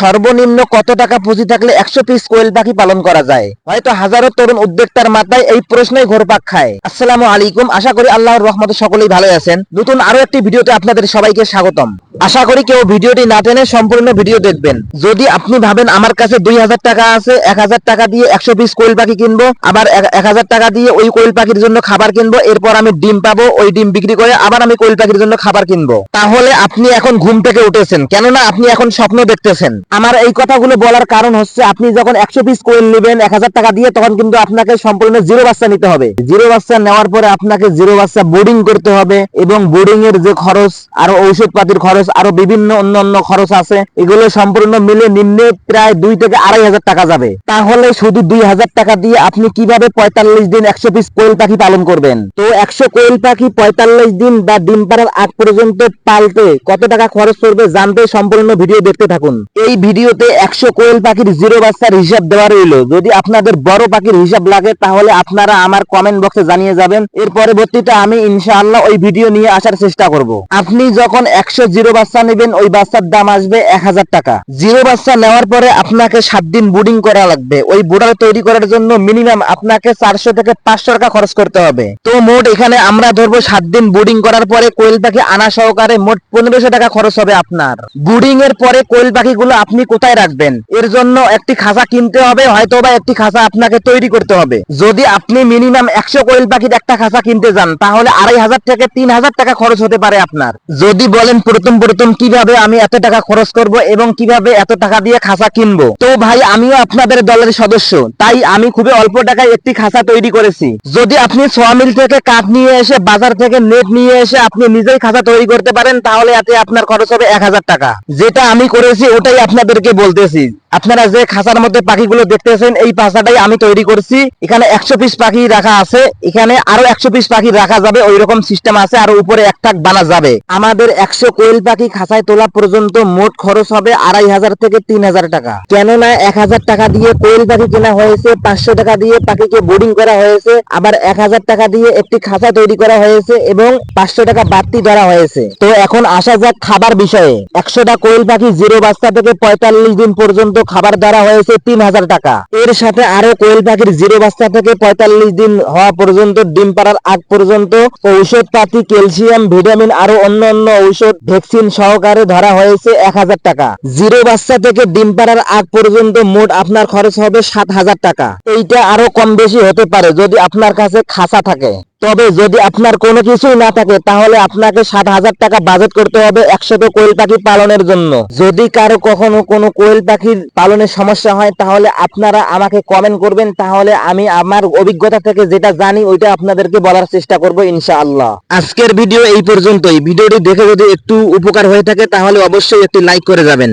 সর্বনিম্ন কত টাকা পুঁজি থাকলে একশো পিস কোয়েল পাখি পালন করা যায়? হয়তো হাজারো তরুণ উদ্যোক্তার মাথায় এই প্রশ্নই ঘোরপাক খায়। আসসালামু আলাইকুম, আশা করি আল্লাহর রহমতে সকলেই ভালো আছেন। নতুন আরও একটি ভিডিওতে আপনাদের সবাইকে স্বাগতম। আশা করি কেউ ভিডিওটি না টেনে সম্পূর্ণ ভিডিও দেখবেন। যদি আপনি ভাবেন আমার কাছে দুই হাজার টাকা আছে, এক হাজার টাকা দিয়ে একশো পিস কোয়েল পাখি কিনবো, আবার এক- হাজার টাকা দিয়ে ওই কোয়েল পাখির জন্য খাবার কিনবো, এরপর আমি ডিম পাবো, ওই ডিম বিক্রি করে আবার আমি কোয়েল পাখির জন্য খাবার কিনবো, তাহলে আপনি এখন ঘুম থেকে উঠেছেন। কেননা আপনি এখন স্বপ্ন দেখতেছেন। আমার এই কথাগুলো বলার কারণ হচ্ছে আপনি যখন একশো পিস কোয়েল নেবেন, এক হাজার টাকা দিয়ে, তখন কিন্তু আপনাকে সম্পূর্ণ জিরো বাচ্চা নিতে হবে। জিরো বাচ্চা নেওয়ার পরে আপনাকে জিরো বাচ্চা বোর্ডিং করতে হবে এবং বোর্ডিং এর যে খরচ, আরও ঔষধ পাতির খরচ, আরও বিভিন্ন অন্যান্য খরচ আছে, এগুলো সম্পূর্ণ মিলে নিম্নে প্রায় দুই থেকে আড়াই হাজার টাকা যাবে। তাহলে শুধু দুই হাজার টাকা দিয়ে আপনি কীভাবে পঁয়তাল্লিশ দিন একশো পিস কোয়েল পাখি পালন করবেন? তো একশো কোয়েল পাখি পঁয়তাল্লিশ দিন বা ডিম পাড়ার আগ পর্যন্ত পালতে কত টাকা খরচ করবে জানতে সম্পূর্ণ ভিডিও দেখতে থাকুন। এই ভিডিওতে একশো কোয়েল পাখির জিরো বাচ্চার হিসাব দেওয়া রইল। যদি আপনাদের বড় পাখির হিসাব লাগে, তাহলে আপনারা আমার কমেন্ট বক্সে জানিয়ে যাবেন। এর পরবর্তীতে আমি ইনশাআল্লাহ ওই ভিডিও নিয়ে আসার চেষ্টা করব। আপনি যখন একশো জিরো বাচ্চা নেবেন, ওই বাচ্চার দাম আসবে এক হাজার টাকা। জিরো বাচ্চা নেওয়ার পরে আপনাকে সাত দিন বুডিং করা লাগবে। ওই বুডার তৈরি করার জন্য মিনিমাম আপনাকে চারশো থেকে পাঁচশো টাকা খরচ করতে হবে। তো মোট এখানে আমরা ধরবো সাত দিন বুডিং করার পরে কোয়েল পাখি আনা সহকারে মোট পনেরোশো টাকা খরচ হবে আপনার। বুডিং এর পরে কোয়েল পাখিগুলো আপনি কোথায় রাখবেন? এর জন্য একটি খাঁচা কিনতে হবে হয়তো বা একটি খাঁচা আপনাকে তৈরি করতে হবে। যদি আপনি মিনিমাম একশো কোয়েল পাখির একটা খাঁচা কিনতে যান, তাহলে আড়াই হাজার থেকে তিন হাজার টাকা খরচ হতে পারে আপনার। যদি বলেন প্রথম প্রথম কীভাবে আমি এত টাকা খরচ করব এবং কীভাবে এত টাকা দিয়ে খাঁচা কিনবো? তো ভাই, আমিও আপনাদের দলের সদস্য, তাই আমি খুবই অল্প টাকায় একটি খাঁচা তৈরি করেছি। যদি আপনি সোয়ামিল থেকে কাঠ নিয়ে এসে, বাজার থেকে নেট নিয়ে এসে আপনি নিজেই খাঁচা তৈরি করতে পারেন, তাহলে এতে আপনার খরচ হবে এক হাজার টাকা। যেটা আমি করেছি, ওটাই আপনাদেরকে বলতেছি আপনারা যে খাঁচার মধ্যে পাখিগুলো দেখতেছেন, এই পাখাটাই আমি তৈরি করছি। এখানে একশো পিস পাখি রাখা আছে। এখানে আরও একশো পিস পাখি রাখা যাবে। ওই রকম সিস্টেম আছে আর উপরে এক টাক বানা যাবে। আমাদের একশো কোয়েল পাখি খাঁচায় তোলা পর্যন্ত মোট খরচ হবে আড়াই হাজার থেকে তিন হাজার টাকা। কেননা এক হাজার টাকা দিয়ে কোয়েল পাখি কেনা হয়েছে, পাঁচশো টাকা দিয়ে পাখিকে বোর্ডিং করা হয়েছে, আবার এক হাজার টাকা দিয়ে একটি খাঁচা তৈরি করা হয়েছে এবং পাঁচশো টাকা বাড়তি ধরা হয়েছে। তো এখন আসা যাক খাবার বিষয়ে। একশোটা কোয়েল পাখি জিরো বাচ্চা থেকে পঁয়তাল্লিশ দিন পর্যন্ত খাবার ধরা হয়েছে তিন হাজার টাকা। এর সাথে আরও কোয়েল পাখির জিরো বাচ্চা থেকে পঁয়তাল্লিশ দিন হওয়া পর্যন্ত, ডিম পাড়ার আগ পর্যন্ত ঔষধ পাতি, ক্যালসিয়াম, ভিটামিন আরও অন্য অন্য ঔষধ, ভ্যাকসিন সহকারে ধরা হয়েছে এক হাজার টাকা। জিরো বাচ্চা থেকে ডিম পাড়ার আগ পর্যন্ত মোট আপনার খরচ হবে সাত হাজার টাকা। এইটা আরও কম বেশি হতে পারে যদি আপনার কাছে খাসা থাকে। তবে যদি আপনার কোনো কিছুই না থাকে, তাহলে আপনাকে সাত হাজার টাকা বাজেট করতে হবে একশত কোয়েল পাখি পালনের জন্য। যদি কারও কখনো কোনো কোয়েল পাখির পালনের সমস্যা হয়, তাহলে আপনারা আমাকে কমেন্ট করবেন। তাহলে আমি আমার অভিজ্ঞতা থেকে যেটা জানি, ওইটা আপনাদেরকে বলার চেষ্টা করব ইনশাআল্লাহ। আজকের ভিডিও এই পর্যন্তই। ভিডিওটি দেখে যদি একটু উপকার হয়ে থাকে, তাহলে অবশ্যই একটি লাইক করে যাবেন।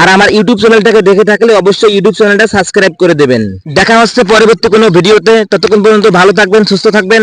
আর আমার ইউটিউব চ্যানেলটাকে দেখে থাকলে অবশ্যই ইউটিউব চ্যানেলটা সাবস্ক্রাইব করে দেবেন। দেখা হচ্ছে পরবর্তী কোনো ভিডিওতে। ততক্ষণ পর্যন্ত ভালো থাকবেন, সুস্থ থাকবেন।